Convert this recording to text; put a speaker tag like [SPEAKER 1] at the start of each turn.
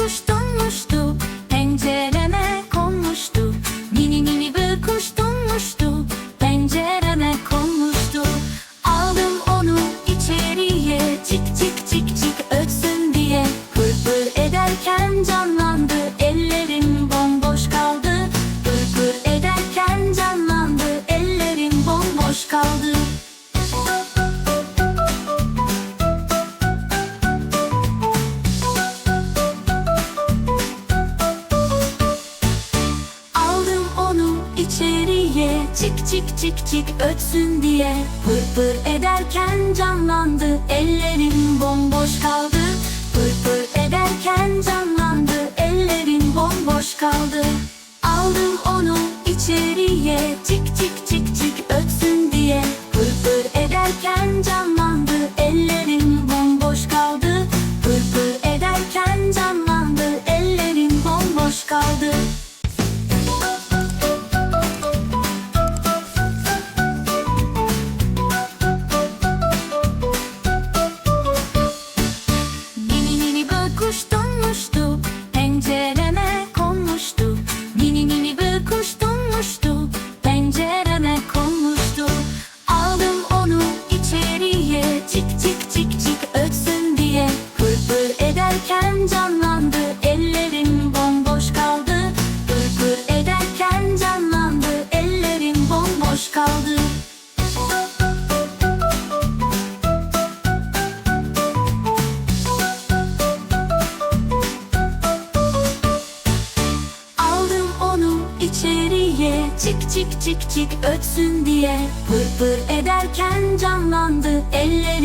[SPEAKER 1] bir kuş donmuştu Pencereme konmuştu. Mini mini bir kuş donmuştu Pencereme konmuştu. Aldım onu içeriye Cik cik cik cik ötsün diye. Pır ederken canlı Çık çık çık çık ötsün diye. Pır pır ederken canlandı Ellerim bomboş kaldı. Pır pır ederken canlandı Ellerim bomboş kaldı. Aldım onu içeriye Çık çık çık çık ötsün diye. Pır pır ederken canlandı Ellerim bomboş kaldı. Pır pır ederken canlandı Ellerim bomboş kaldı kaldı. Aldım onu içeriye Çık çık çık çık ötsün diye. Pır pır ederken canlandı Ellerim